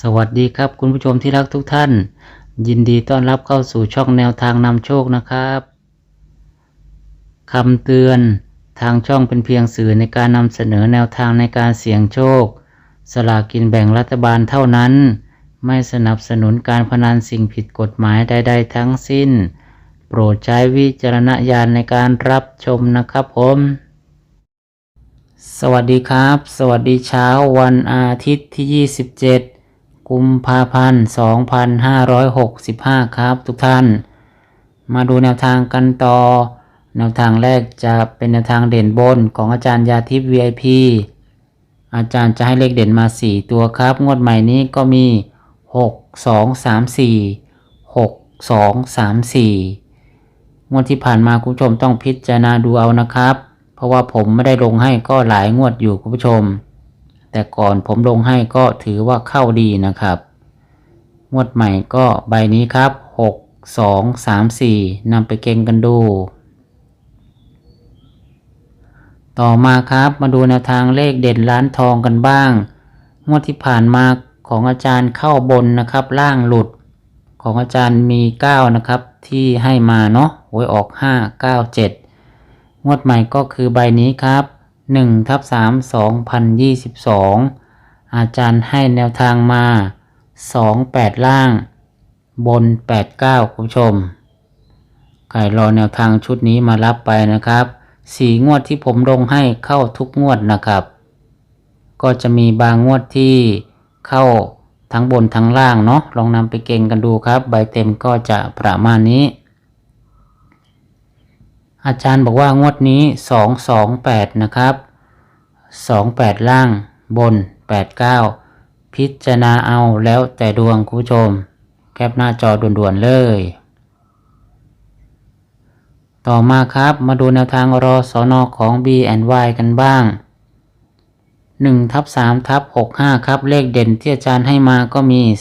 สวัสดีครับคุณผู้ชมที่รักทุกท่าน ยินดีต้อนรับเข้าสู่ช่องแนวทางนำโชคนะครับคำเตือนทางช่องเป็นเพียงสื่อในการนำเสนอแนวทางในการเสี่ยงโชค สลากกินแบ่งรัฐบาลเท่านั้น ไม่สนับสนุนการพนันสิ่งผิดกฎหมายใด ๆ ทั้งสิ้น โปรดใช้วิจารณญาณในการรับชมนะครับผมสวัสดีครับ สวัสดีเช้าวันอาทิตย์ที่ 27 กุมภาพันธ์ 2565 ครับทุกท่าน มาดูแนวทางกันต่อ แนวทางแรกจะเป็นแนวทางเด่นบนของอาจารย์ยาทิพย์ VIP อาจารย์จะให้เลขเด่นมา 4 ตัวครับ งวดใหม่นี้ก็มี 6 2 3 4 6 2 3 4 งวดที่ผ่านมาคุณผู้ชมต้องพิจารณาดูเอานะครับ เพราะว่าผมไม่ได้ลงให้ก็หลายงวดอยู่คุณผู้ชม แต่ก่อนผมลงให้ก็ถือว่าเข้าดีนะครับ งวดใหม่ก็ใบนี้ครับ 6 2 3 4นำไปเก่งกันดู ต่อมาครับมาดูแนวทางเลขเด่นล้านทองกันบ้าง งวดที่ผ่านมาของอาจารย์เข้าบนนะครับล่างหลุดของอาจารย์มี 9 นะครับ ที่ให้มาเนาะหวยออก 5 9 7 งวดใหม่ก็คือใบนี้ครับ 1ทับ3 2022 อาจารย์ให้แนวทางมา 2 8 ล่าง บน 8 9 คุณผู้ชมใครรอแนวทางชุดนี้มารับไปนะครับสีงวดที่ผมลงให้เข้าทุกงวดนะครับ ก็จะมีบางงวดที่เข้าทั้งบนทั้งล่างเนาะลองนำไปเก่งกันดูครับ ใบเต็มก็จะประมาณนี้ อาจารย์บอกว่างวดนี้228นะครับ28ล่างบน89พิจารณาเอาแล้วแต่ดวงคุณผู้ชม แคปหน้าจอด่วนๆเลย ต่อมาครับมาดูแนวทางรอสอนอของ B&Y กันบ้าง1ทับ3ทับ65 ครับ เลขเด่นที่อาจารย์ให้มาก็มี 012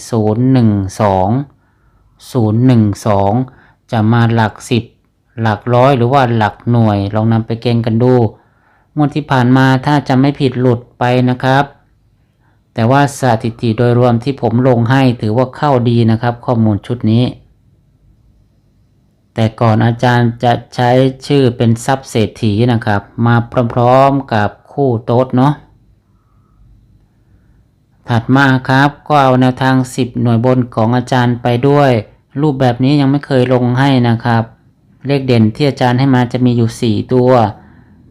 012 จะมาหลัก 10 หลักร้อยหรือว่าหลักหน่วย ลองนำไปเก่งกันดูงวดที่ผ่านมาถ้าจะไม่ผิดหลุดไปนะครับ แต่ว่าสถิติโดยรวมที่ผมลงให้ถือว่าเข้าดีนะครับ ข้อมูลชุดนี้ แต่ก่อนอาจารย์จะใช้ชื่อเป็นซับเศรษฐีนะครับ มาพร้อมๆกับคู่โต๊ดเนาะถัดมาครับก็เอาแนวทาง 10 หน่วยบนของอาจารย์ไปด้วย รูปแบบนี้ยังไม่เคยลงให้นะครับ เลขเด่นที่อาจารย์ให้มาจะมีอยู่ 4 ตัว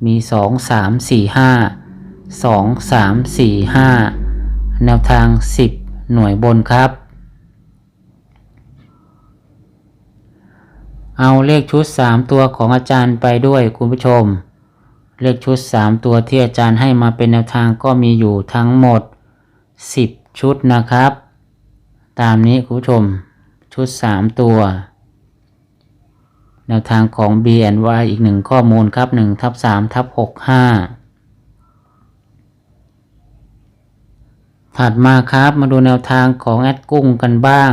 มี 2 3 4 5 2 3 4 5 แนวทาง 10 หน่วยบนครับ เอาเลขชุด 3 ตัวของอาจารย์ไปด้วยคุณผู้ชม เลขชุด 3 ตัวที่อาจารย์ให้มาเป็นแนวทางก็มีอยู่ทั้งหมด 10 ชุดนะครับ ตามนี้คุณผู้ชมชุด 3 ตัว แนวทางของ BNY อีกหนึ่งข้อมูลครับ1ทับ3ทับ65 ถัดมาครับมาดูแนวทางของแอดกุ้งกันบ้าง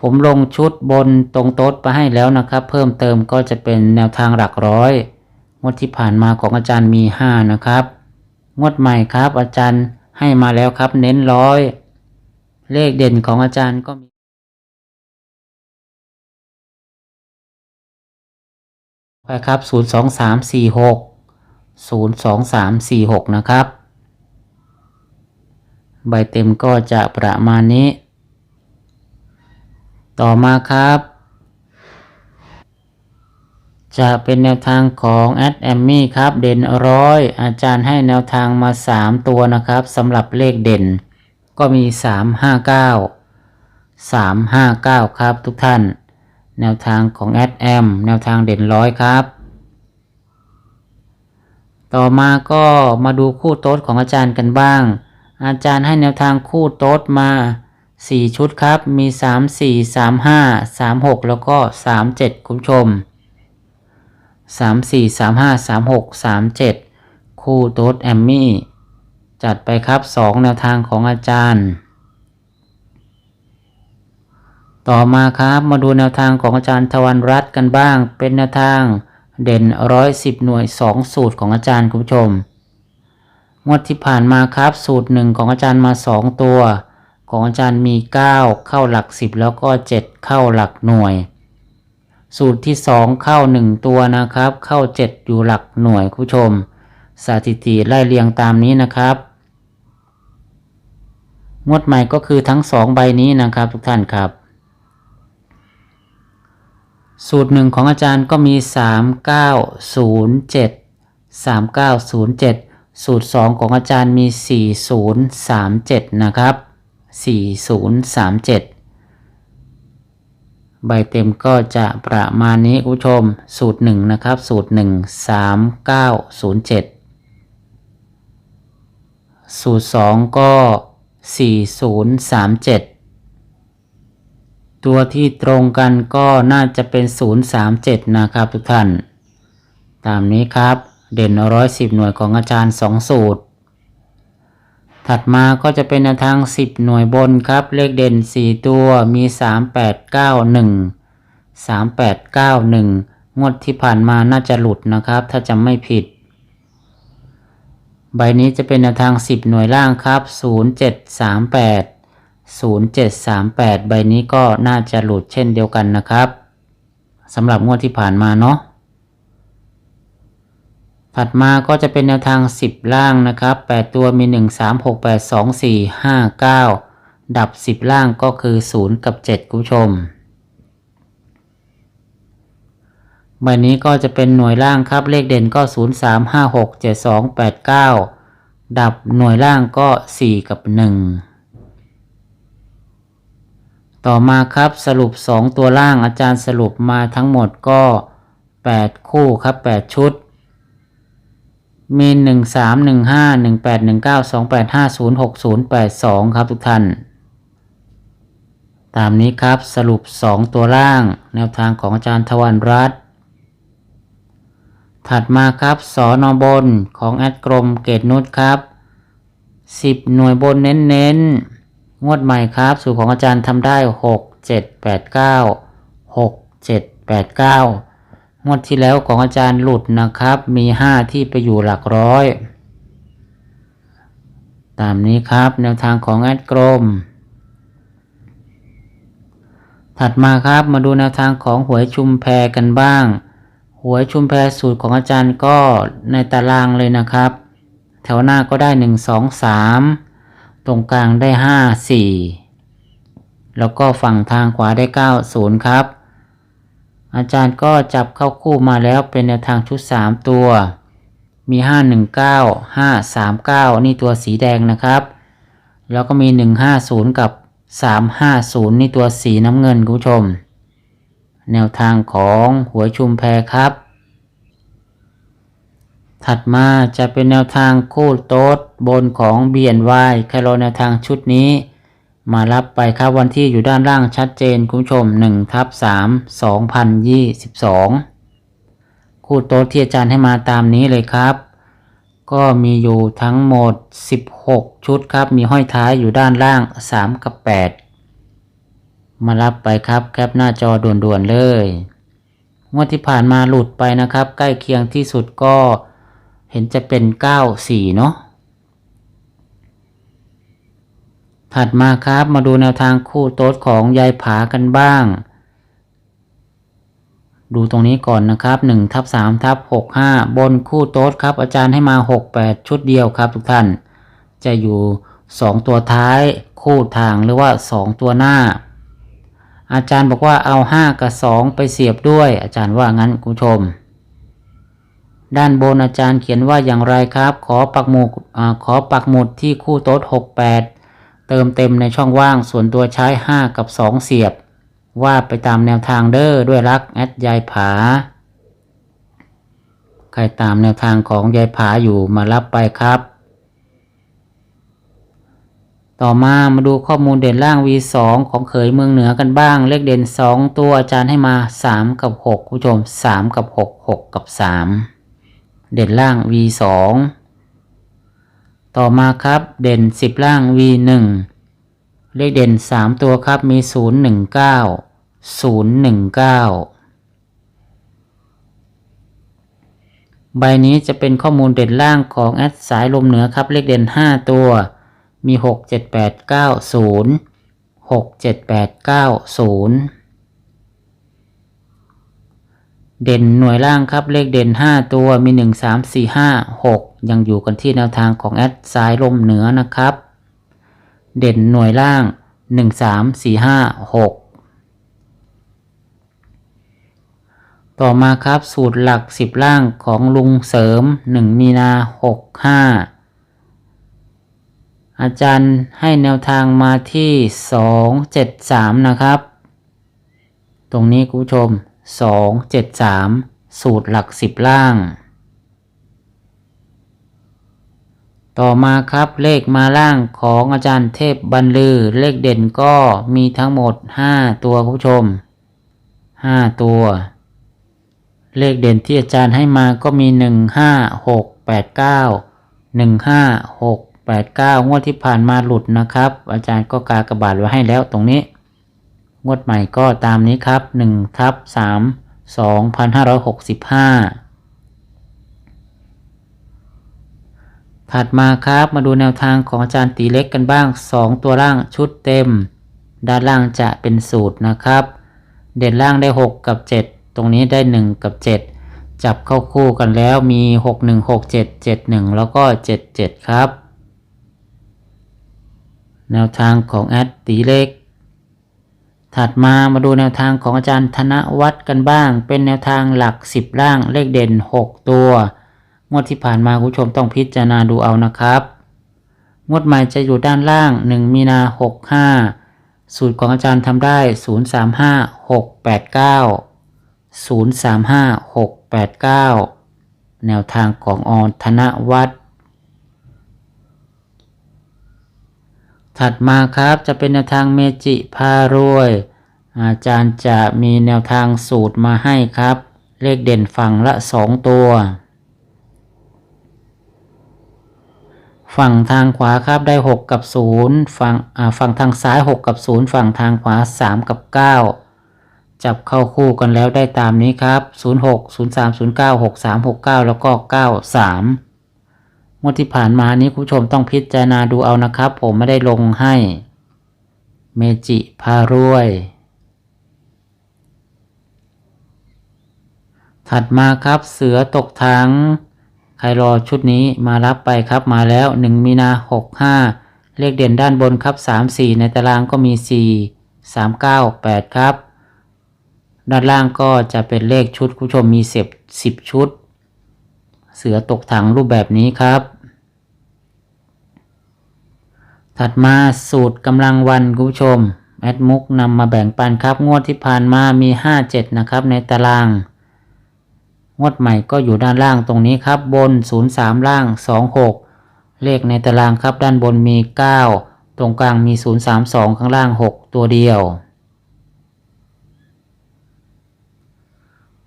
ผมลงชุดบนตรงโต๊ดไปให้แล้วนะครับ เพิ่มเติมก็จะเป็นแนวทางหลักร้อยงวดที่ผ่านมาของอาจารย์มี 5 นะครับ งวดใหม่ครับอาจารย์ให้มาแล้วครับเน้นร้อย เลขเด่นของอาจารย์ก็มี ไปครับ 0 2 3 4 6 0 2 3 4 6 นะครับ ใบเต็มก็จะประมาณนี้ ต่อมาครับ จะเป็นแนวทางของแอดแอมมี่ครับ เด่นร้อยอาจารย์ให้แนวทางมา 3 ตัวนะครับสำหรับเลขเด่น ก็มี 359 359 ครับทุกท่าน แนวทางของแอดแอมแนวทางเด่นร้อยครับ ต่อมาก็มาดูคู่โต๊ดของอาจารย์กันบ้าง อาจารย์ให้แนวทางคู่โต๊ดมา 4 ชุดครับ มี 3 4 3 5 3 6 แล้วก็ 3 7 คุณผู้ชม 3 4 3 5 3 6 3 7 คู่โต๊ดแอมมี่ จัดไปครับ 2 แนวทางของอาจารย์ ต่อมาครับมาดูแนวทางของอาจารย์ทวันรัตน์กันบ้าง เป็นแนวทางเด่นร้อยสิบหน่วย2สูตรของอาจารย์คุณผู้ชมงวดที่ผ่านมาครับสูตรหนึ่งของอาจารย์มา2ตัว ของอาจารย์มี9เข้าหลัก10แล้วก็7เข้าหลักหน่วย สูตรที่2เข้า1ตัวนะครับ เข้า7อยู่หลักหน่วยคุณผู้ชม สถิติไล่เรียงตามนี้นะครับงวดใหม่ก็คือทั้ง2ใบนี้นะครับทุกท่านครับ สูตรหนึ่งของอาจารย์ก็มี 3907 3907 สูตร 2 ของอาจารย์มี 4037 นะครับ 4037 ใบเต็มก็จะประมาณนี้คุณผู้ชม สูตร 1 นะครับ สูตร 1 3907 สูตร 2 ก็ 4037 ตัวที่ตรงกันก็น่าจะเป็น 037 นะครับทุกท่าน ตามนี้ครับเด่น110หน่วยของอาจารย์ 2 สูตร ถัดมาก็จะเป็นแนทาง 10 หน่วยบนครับ เลขเด่น 4 ตัวมี 3891 3891 งวดที่ผ่านมาน่าจะหลุดนะครับ ถ้าจำไม่ผิด ใบนี้จะเป็นแนทาง 10 หน่วยล่างครับ 0738 0738 ใบนี้ก็น่าจะหลุดเช่นเดียวกันนะครับสำหรับงวดที่ผ่านมาเนาะถัดมาก็จะเป็นแนวทาง 10 ล่างนะครับ 8 ตัวมี 1 3 6 8 2 4 5 9 ดับ 10 ล่างก็คือ 0 กับ 7 คุณผู้ชม ใบนี้ก็จะเป็นหน่วยล่างครับเลขเด่นก็ 0 3 5 6 7 2 8 9 ดับหน่วยล่างก็ 4 กับ 1 ต่อมาครับสรุป 2 ตัวล่างอาจารย์สรุปมาทั้งหมดก็ 8 คู่ครับ 8 ชุด มี 1 3 1 5 1 8 1 9 2 8 5 0 6 0 8 2 ครับทุกท่าน ตามนี้ครับสรุป 2 ตัวล่าง แนวทางของอาจารย์ทวันรัตน์ถัดมาครับสอนอบนของแอดกรมเกตนุชครับ 10 หน่วยบนเน้นๆ งวดใหม่ครับ สูตรของอาจารย์ทำได้6 7 8 9 6 7 8 9งวดที่แล้วของอาจารย์หลุดนะครับ มี5ที่ไปอยู่หลักร้อย ตามนี้ครับแนวทางของแอดกรม ถัดมาครับมาดูแนวทางของหวยชุมแพกันบ้าง หวยชุมแพสูตรของอาจารย์ก็ในตารางเลยนะครับ แถวหน้าก็ได้1 2 3 ตรงกลางได้5 4แล้วก็ฝั่งทางขวาได้9 0ครับ อาจารย์ก็จับเข้าคู่มาแล้วเป็นแนวทางชุด3ตัว มี519 539นี่ตัวสีแดงนะครับ แล้วก็มี150กับ350นี่ตัวสีน้ำเงินคุณผู้ชม แนวทางของหัวชุมแพครับ ถัดมาจะเป็นแนวทางคู่โต๊ดบนของ BNY ใครรอแนวทางชุดนี้ มารับไปครับวันที่อยู่ด้านล่างชัดเจนคุณผู้ชม1ทับ3 2022 คู่โต๊ดที่อาจารย์ให้มาตามนี้เลยครับ ก็มีอยู่ทั้งหมด 16 ชุดครับ มีห้อยท้ายอยู่ด้านล่าง 3 กับ 8 มารับไปครับแคปหน้าจอด่วนๆเลย งวดที่ผ่านมาหลุดไปนะครับ ใกล้เคียงที่สุดก็ เห็นจะเป็น94เนาะถัดมาครับมาดูแนวทางคู่โต๊ดของยายผากันบ้าง ดูตรงนี้ก่อนนะครับ1ทับ3ทับ6 5 บนคู่โต๊ดครับอาจารย์ให้มา 6 8 ชุดเดียวครับทุกท่าน จะอยู่ 2 ตัวท้ายคู่ทางหรือว่า 2 ตัวหน้า อาจารย์บอกว่าเอา 5 กับ 2 ไปเสียบด้วย อาจารย์ว่างั้นคุณผู้ชม ด้านบนอาจารย์เขียนว่าอย่างไรครับ ขอปักหมุดขอปักหมุดที่คู่โต๊ด6 8 เติมเต็มในช่องว่างส่วนตัวใช้ 5 กับ 2 เสียบ ว่าไปตามแนวทางเด้อด้วยรักแอดยายผา ใครตามแนวทางของยายผาอยู่มารับไปครับ ต่อมามาดูข้อมูลเด่นล่าง V2 ของเขยเมืองเหนือกันบ้าง เลขเด่น 2 ตัวอาจารย์ให้มา 3 กับ 6 ผู้ชม 3 กับ 6 6 กับ 3 เด่นล่าง v 2ต่อมาครับเด่น 10 ล่าง v 1เลขเด่น 3 ตัวครับมี 0 1 9 0 1 9 ใบนี้จะเป็นข้อมูลเด่นล่างของแอดสายลมเหนือครับ เลขเด่น 5 ตัวมี 6 7 8 9 0 6 7 8 9 0 เด่นหน่วยล่างครับเลขเด่น 5 ตัวมี 1 3 4 5 6 ยังอยู่กันที่แนวทางของแอดซ้ายลมเหนือนะครับ เด่นหน่วยล่าง 1 3 4 5 6 ต่อมาครับสูตรหลัก 10 ล่างของลุงเสริม 1 มีนา 65 อาจารย์ให้แนวทางมาที่ 273 นะครับ ตรงนี้คุณผู้ชม 273 สูตรหลัก 10 ล่าง ต่อมาครับเลขมาล่างของอาจารย์เทพบรรลือ เลขเด่นก็มีทั้งหมด 5 ตัวคุณผู้ชม 5 ตัว เลขเด่นที่อาจารย์ให้มาก็มี 1 5 6 8 9 1 5 6 8 9 งวดที่ผ่านมาหลุดนะครับ อาจารย์ก็กากระบาดไว้ให้แล้วตรงนี้ งวดใหม่ก็ตามนี้ครับ1ทับ3 2565 ถัดมาครับมาดูแนวทางของอาจารย์ตีเล็กกันบ้าง 2 ตัวล่างชุดเต็ม ด้านล่างจะเป็นสูตรนะครับ เด่นล่างได้ 6 กับ 7 ตรงนี้ได้ 1 กับ 7 จับเข้าคู่กันแล้วมี 6 1 6 7 7 1 แล้วก็ 7 7 ครับ แนวทางของแอดตีเล็ก ถัดมามาดูแนวทางของอาจารย์ธนวัฒน์กันบ้าง เป็นแนวทางหลัก 10 ล่างเลขเด่น 6 ตัว งวดที่ผ่านมาคุณผู้ชมต้องพิจารณาดูเอานะครับ งวดใหม่จะอยู่ด้านล่าง 1 มีนา 65 สูตรของอาจารย์ทำได้ 035 689 035 689 แนวทางของออนธนวัฒน์ ถัดมาครับจะเป็นแนวทางเมจิพารวย อาจารย์จะมีแนวทางสูตรมาให้ครับ เลขเด่นฝั่งละ 2 ตัว ฝั่งทางขวาครับได้ 6 กับ 0 ฝั่งฝั่งทางซ้าย 6 กับ 0 ฝั่งทางขวา 3 กับ 9 จับเข้าคู่กันแล้วได้ตามนี้ครับ 06 03 09 63 69 แล้วก็ 93 งวดที่ผ่านมานี้คุณผู้ชมต้องพิจารณาดูเอานะครับ ผมไม่ได้ลงให้ เมจิพารวย ถัดมาครับเสือตกถังใครรอชุดนี้มารับไปครับมาแล้ว 1 มีนา 65 เลขเด่นด้านบนครับ 3 4 ในตารางก็มี 4 3 9 8 ครับ ด้านล่างก็จะเป็นเลขชุดคุณผู้ชมมีเสบ10 ชุด สือตกถังรูปแบบนี้ครับ ถัดมาสูตรกำลังวันคุณผู้ชม แอดมุกนำมาแบ่งปันครับ งวดที่ผ่านมามี 57 นะครับในตาราง งวดใหม่ก็อยู่ด้านล่างตรงนี้ครับ บน 03 ล่าง 26 เลขในตารางครับด้านบนมี 9 ตรงกลางมี 032 ข้างล่าง 6 ตัวเดียว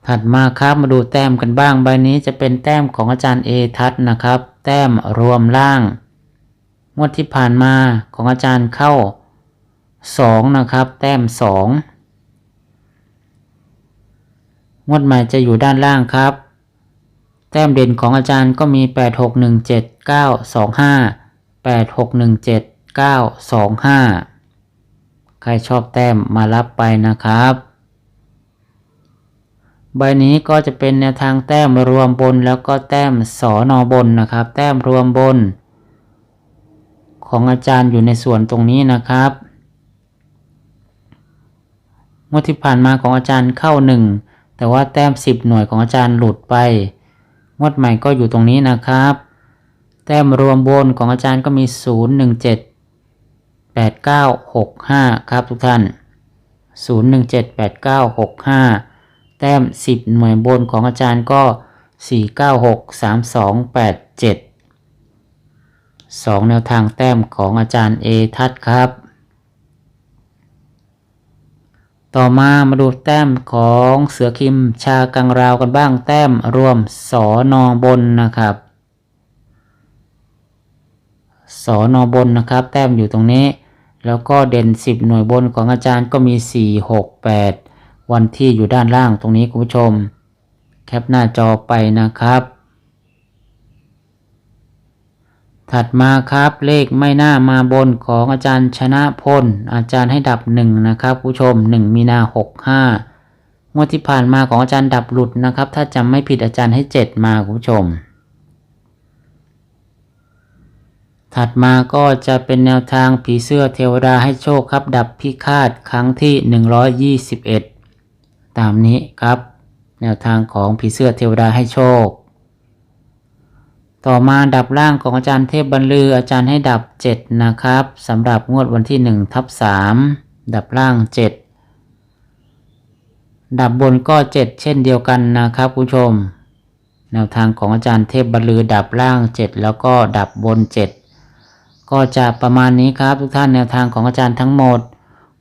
ถัดมาครับมาดูแต้มกันบ้างใบนี้จะเป็นแต้มของอาจารย์เอทัศนะครับ แต้มรวมล่าง งวดที่ผ่านมาของอาจารย์เข้า 2 นะครับ แต้ม 2 งวดใหม่จะอยู่ด้านล่างครับ แต้มเด่นของอาจารย์ก็มี 8 6 1 7 9 2 5 8 6 1 7 9 2 5 ใครชอบแต้มมารับไปนะครับ ใบนี้ก็จะเป็นแนวทางแต้มรวมบนแล้วก็แต้มสอนอบนนะครับ แต้มรวมบน ของอาจารย์อยู่ในส่วนตรงนี้นะครับงวดที่ผ่านมาของอาจารย์เข้าหนึ่งแต่ว่าแต้ม 10 หน่วยของอาจารย์หลุดไปงวดใหม่ก็อยู่ตรงนี้นะครับ แต้มรวมบนของอาจารย์ก็มี 0 1 7 8 9 6 5 ครับทุกท่าน 0 1 7 8 9 6 5แต้ม 10 หน่วยบนของอาจารย์ก็ 4 9 6 3 2 8 7 2 แนวทางแต้มของอาจารย์เอทัศครับ ต่อมามาดูแต้มของเสือคิมชากังราวกันบ้างแต้มรวมสอนอบนนะครับสอนอบนนะครับ แต้มอยู่ตรงนี้ แล้วก็เด่น 10 หน่วยบนของอาจารย์ก็มี 4 6 8 วันที่อยู่ด้านล่างตรงนี้คุณผู้ชม แคปหน้าจอไปนะครับ ถัดมาครับเลขไม่น่ามาบนของอาจารย์ชนะพล อาจารย์ให้ดับหนึ่งนะครับผู้ชมหนึ่งมีนาหกห้างวดที่ผ่านมาของอาจารย์ดับหลุดนะครับ ถ้าจำไม่ผิดอาจารย์ให้เจ็ดมาคุณผู้ชมถัดมาก็จะเป็นแนวทางผีเสื้อเทวดาให้โชคครับ ดับพิฆาตครั้งที่ 121 ตามนี้ครับ แนวทางของผีเสื้อเทวดาให้โชค ต่อมาดับล่างของอาจารย์เทพบรรลืออาจารย์ให้ดับ 7 นะครับสำหรับงวดวันที่ 1 ทับ 3 ดับล่าง 7 ดับบนก็ 7 เช่นเดียวกันนะครับผู้ชม แนวทางของอาจารย์เทพบรรลือดับล่าง 7 แล้วก็ดับบน 7 ก็จะประมาณนี้ครับทุกท่านแนวทางของอาจารย์ทั้งหมด